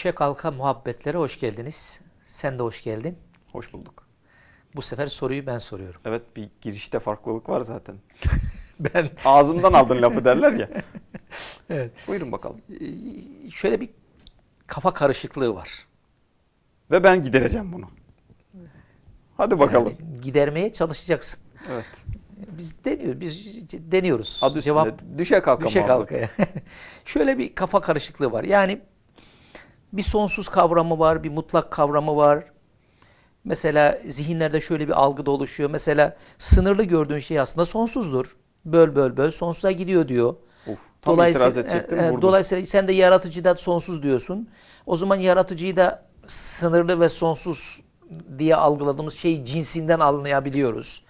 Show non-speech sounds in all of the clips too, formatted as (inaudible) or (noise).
Düşe kalka muhabbetlere hoş geldiniz. Sen de hoş geldin. Hoş bulduk. Bu sefer soruyu ben soruyorum. Evet bir girişte farklılık var zaten. (laughs) Ben Ağzımdan aldın lafı derler ya. (laughs) evet. Buyurun bakalım. Ee, şöyle bir kafa karışıklığı var. Ve ben gidereceğim bunu. Hadi bakalım. Yani gidermeye çalışacaksın. Evet. Biz deniyoruz. Biz deniyoruz. Adı Cevap düşe kalka düşe kalkaya. (laughs) şöyle bir kafa karışıklığı var. Yani bir sonsuz kavramı var, bir mutlak kavramı var. Mesela zihinlerde şöyle bir algı da oluşuyor. Mesela sınırlı gördüğün şey aslında sonsuzdur. Böl böl böl sonsuza gidiyor diyor. Uf, tam itiraz edecektim. e, e, dolayısıyla sen de yaratıcı da sonsuz diyorsun. O zaman yaratıcıyı da sınırlı ve sonsuz diye algıladığımız şey cinsinden anlayabiliyoruz.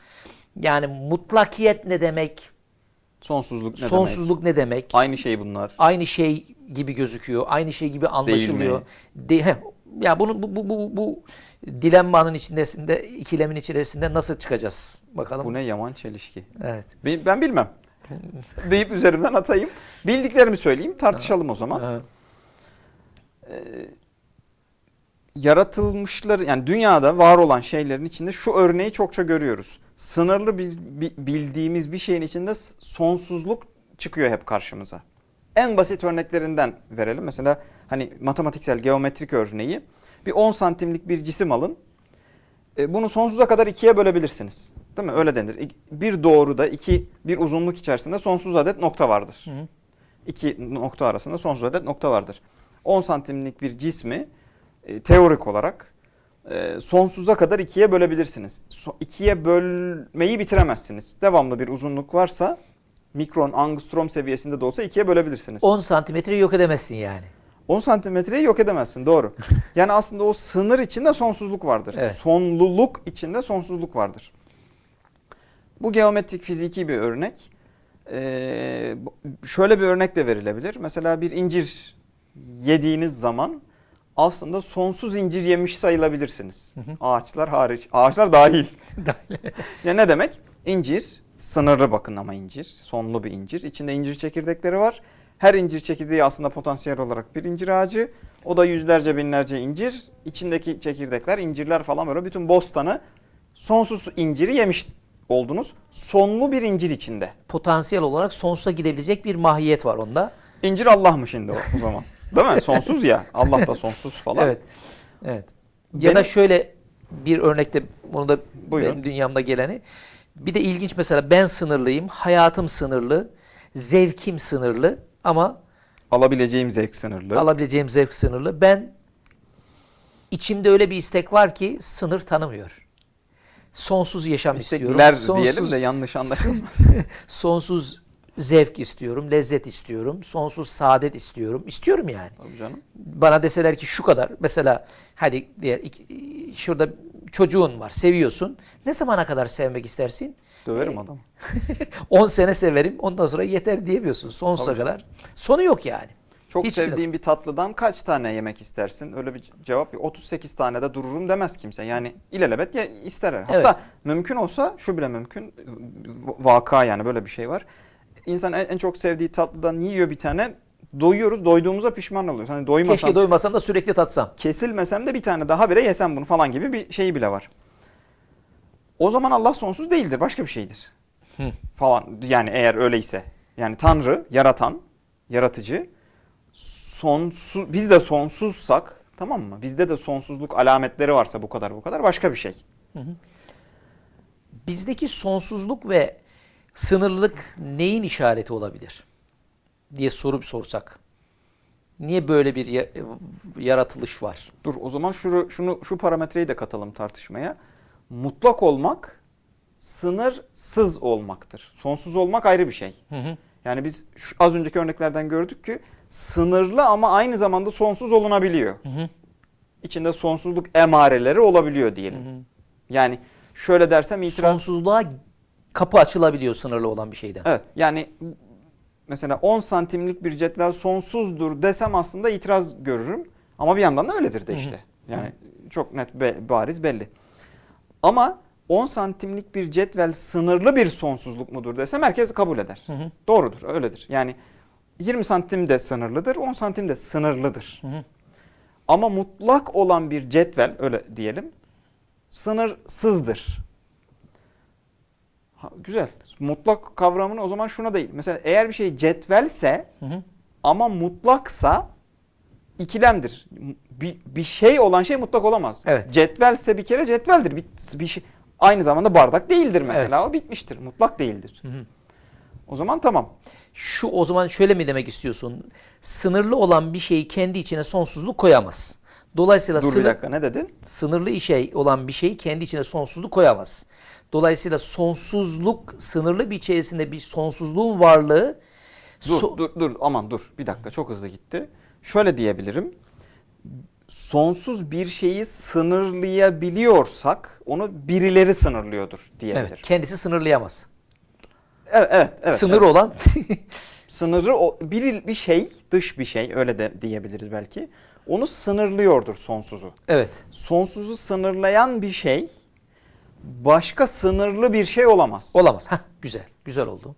Yani mutlakiyet ne demek? Sonsuzluk ne demek? sonsuzluk ne demek? Aynı şey bunlar. Aynı şey gibi gözüküyor. Aynı şey gibi anlaşılıyor. De, heh, ya bunu bu, bu, bu, bu dilemmanın içerisinde, ikilemin içerisinde nasıl çıkacağız? Bakalım. Bu ne yaman çelişki. Evet. Ben ben bilmem. Deyip üzerimden atayım. Bildiklerimi söyleyeyim. Tartışalım o zaman. Evet. Yaratılmışları yani dünyada var olan şeylerin içinde şu örneği çokça görüyoruz. Sınırlı bil- bi- bildiğimiz bir şeyin içinde sonsuzluk çıkıyor hep karşımıza. En basit örneklerinden verelim. Mesela hani matematiksel geometrik örneği. Bir 10 santimlik bir cisim alın. E, bunu sonsuza kadar ikiye bölebilirsiniz. Değil mi? Öyle denir. Bir doğruda iki bir uzunluk içerisinde sonsuz adet nokta vardır. Hı. İki nokta arasında sonsuz adet nokta vardır. 10 santimlik bir cismi e, teorik olarak e, sonsuza kadar ikiye bölebilirsiniz. So, ikiye bölmeyi bitiremezsiniz. Devamlı bir uzunluk varsa mikron, angstrom seviyesinde de olsa ikiye bölebilirsiniz. 10 santimetre yok edemezsin yani. 10 santimetreyi yok edemezsin doğru. (laughs) Yani aslında o sınır içinde sonsuzluk vardır. Evet. Sonluluk içinde sonsuzluk vardır. Bu geometrik fiziki bir örnek. Ee, şöyle bir örnek de verilebilir. Mesela bir incir yediğiniz zaman aslında sonsuz incir yemiş sayılabilirsiniz. Ağaçlar hariç. Ağaçlar (laughs) dahil. ya ne demek? İncir sınırlı bakın ama incir. Sonlu bir incir. İçinde incir çekirdekleri var. Her incir çekirdeği aslında potansiyel olarak bir incir ağacı. O da yüzlerce binlerce incir. İçindeki çekirdekler, incirler falan böyle bütün bostanı sonsuz inciri yemiş oldunuz. Sonlu bir incir içinde. Potansiyel olarak sonsuza gidebilecek bir mahiyet var onda. İncir Allah mı şimdi o zaman? (laughs) Değil mi? Sonsuz ya. (laughs) Allah da sonsuz falan. Evet. Evet. Ya da Benim- şöyle bir örnekte bunu da Buyurun. benim dünyamda geleni. Bir de ilginç mesela ben sınırlıyım, hayatım sınırlı, zevkim sınırlı ama Alabileceğim zevk sınırlı. alabileceğim zevk sınırlı. Ben içimde öyle bir istek var ki sınır tanımıyor. Sonsuz yaşam istiyorum. İstekler diyelim de yanlış (laughs) anlaşılmaz. sonsuz zevk istiyorum, lezzet istiyorum, sonsuz saadet istiyorum. İstiyorum yani. Tabii canım. bana deseler ki şu kadar mesela hadi diye iki- şurada çocuğun var seviyorsun. Ne zamana kadar sevmek istersin? Döverim adamı. (laughs) 10 sene severim ondan sonra yeter diyemiyorsun sonsuza Tabii canım. kadar. Sonu yok yani. Çok Hiçbir sevdiğin bir tatlıdan kaç tane yemek istersin? Öyle bir cevap yok. 38 tane de dururum demez kimse. Yani ilelebet ya ister. Hatta Evet. mümkün olsa şu bile mümkün. Vaka yani böyle bir şey var. İnsan en, en çok sevdiği tatlıdan yiyor bir tane. Doyuyoruz. Doyduğumuza pişman oluyoruz. Hani doymasam, Keşke doymasam da sürekli tatsam. kesilmesem de bir tane daha bile yesem bunu falan gibi bir şey bile var. O zaman Allah sonsuz değildir. Başka bir şeydir. Hı. Falan yani eğer öyleyse. Yani Tanrı, yaratan, yaratıcı sonsuz biz de sonsuzsak tamam mı? Bizde de sonsuzluk alametleri varsa bu kadar bu kadar başka bir şey. Bizdeki sonsuzluk ve sınırlılık neyin işareti olabilir? diye sorup sorsak. Niye böyle bir ya- yaratılış var? Dur o zaman şunu, şunu şu parametreyi de katalım tartışmaya. Mutlak olmak sınırsız olmaktır. Sonsuz olmak ayrı bir şey. Hı hı. Yani biz şu, az önceki örneklerden gördük ki sınırlı ama aynı zamanda sonsuz olunabiliyor. hı. İçinde sonsuzluk emareleri olabiliyor diyelim. Yani şöyle dersem itiraz Sonsuzluğa kapı açılabiliyor sınırlı olan bir şeyden. Evet yani mesela 10 santimlik bir cetvel sonsuzdur desem aslında itiraz görürüm. Ama bir yandan da öyledir de işte. Yani çok net be- bariz belli. Ama 10 santimlik bir cetvel sınırlı bir sonsuzluk mudur desem herkes kabul eder. Doğrudur öyledir. Yani 20 santim de sınırlıdır 10 santim de sınırlıdır. Ama mutlak olan bir cetvel öyle diyelim sınırsızdır. Ha, güzel. Mutlak kavramını o zaman şuna değil. Mesela eğer bir şey cetvelse Hı hı. ama mutlaksa ikilemdir. Bir, bir şey olan şey mutlak olamaz. Evet. Cetvelse bir kere cetveldir. Bir, bir şey aynı zamanda bardak değildir mesela. O bitmiştir. Mutlak değildir. Hı hı. O zaman tamam. Şu o zaman şöyle mi demek istiyorsun? Sınırlı olan bir şeyi kendi içine sonsuzluk koyamaz. Dolayısıyla Dur bir sınır, dakika ne dedin? sınırlı şey olan bir şeyi kendi içine sonsuzluk koyamaz. Dolayısıyla sonsuzluk, sınırlı bir içerisinde bir sonsuzluğun varlığı Dur so- dur dur aman dur bir dakika çok hızlı gitti. Şöyle diyebilirim. Sonsuz bir şeyi sınırlayabiliyorsak onu birileri sınırlıyordur diyebilirim. evet, kendisi sınırlayamaz. Evet evet. evet, Sınır evet. olan Sınırı o, bir, bir şey dış bir şey öyle de diyebiliriz belki. Onu sınırlıyordur sonsuzu. evet. Sonsuzu sınırlayan bir şey başka sınırlı bir şey olamaz. Olamaz. Hah, güzel. Güzel oldu.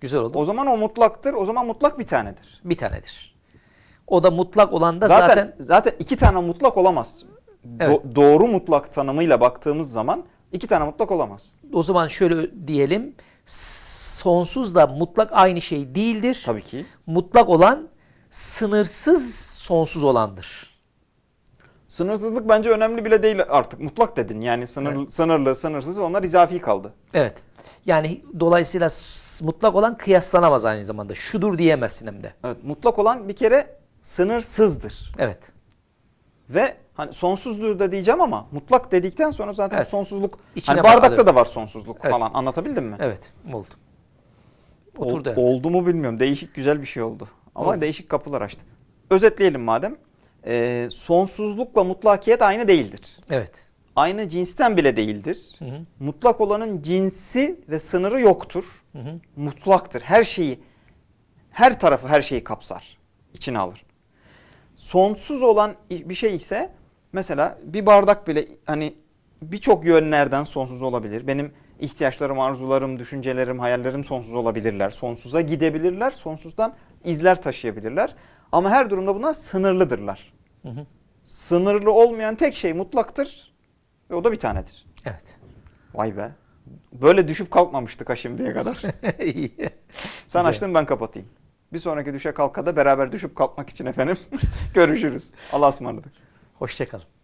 Güzel oldu. O zaman o mutlaktır. O zaman mutlak bir tanedir. bir tanedir. O da mutlak olan da zaten, zaten, zaten iki tane mutlak olamaz. Do- Evet. doğru mutlak tanımıyla baktığımız zaman iki tane mutlak olamaz. o zaman şöyle diyelim. Sonsuzla mutlak aynı şey değildir. Tabii ki. Mutlak olan sınırsız sonsuz olandır. Sınırsızlık bence önemli bile değil artık. Mutlak dedin. Yani sınır, sınırlı, sınırsız onlar izafi kaldı. Evet. Yani dolayısıyla mutlak olan kıyaslanamaz aynı zamanda. Şudur diyemezsin hem de. Evet, mutlak olan bir kere sınırsızdır. Evet. Ve hani sonsuzdur da diyeceğim ama mutlak dedikten sonra zaten Evet. sonsuzluk. İçine hani bardakta alır. da var sonsuzluk Evet. falan. Anlatabildim mi? Evet. Oldu. Ol- Oturdu. evet. oldu mu bilmiyorum. Değişik güzel bir şey oldu. Ama Oldu. değişik kapılar açtı. Özetleyelim madem. Ee, sonsuzlukla mutlakiyet aynı değildir. Evet. Aynı cinsten bile değildir. Hı hı. Mutlak olanın cinsi ve sınırı yoktur. Hı hı. Mutlaktır. Her şeyi, her tarafı her şeyi kapsar. içine alır. Sonsuz olan bir şey ise mesela bir bardak bile hani birçok yönlerden sonsuz olabilir. Benim ihtiyaçlarım, arzularım, düşüncelerim, hayallerim sonsuz olabilirler. Sonsuza gidebilirler. Sonsuzdan izler taşıyabilirler. Ama her durumda bunlar sınırlıdırlar. Hı hı. Sınırlı olmayan tek şey mutlaktır ve o da bir tanedir. Evet. Vay be. Böyle düşüp kalkmamıştık ha şimdiye kadar. (laughs) İyi. Sen Güzel. açtın ben kapatayım. Bir sonraki düşe kalkada beraber düşüp kalkmak için efendim (laughs) görüşürüz. Allah'a ısmarladık. Hoşçakalın.